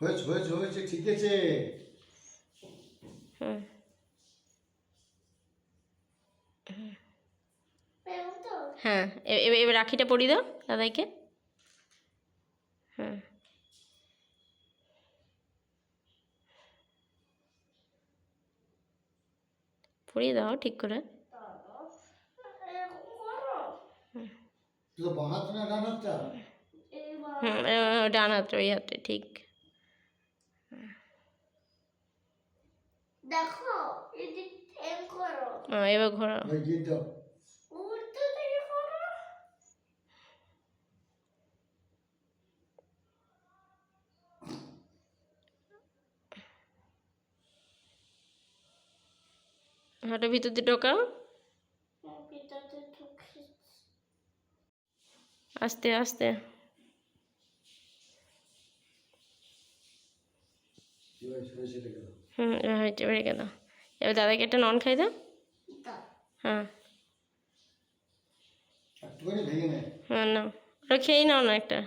হয়েছে হয়েছে হয়েছে ঠিক আছে। হুম হ্যাঁ এ- এবার রাখিটা পরিয়ে দাও দাদাইকে। হ্যাঁ। পরিয়ে দাও ঠিক করে। তো বাহাত না এবার হুম ডান হাতটা ওই হাতটা ঠিক। দেখো হ্যাঁ, এবার ঘোরা ওই গিয়ে দাও উল্টো থেকে করো। হাঁটা ভিতর দিয়ে ঢোকাও। আস্তে আস্তে কি হয়েছে হয়েছে রেখে দাও হুম হয়েছে রেখে দাও। এবার দাদাকে একটা নন খাই দাও। দাও হ্যাঁ। নে। হ্যাঁ নাও। ওটা খেয়েই নাও না একটা।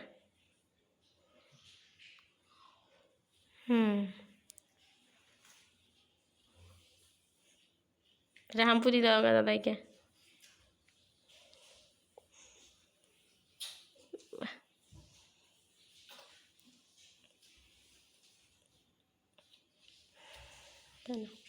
হুম। এটা হাম্পুতি দাও গা দাদাইকে। Tena.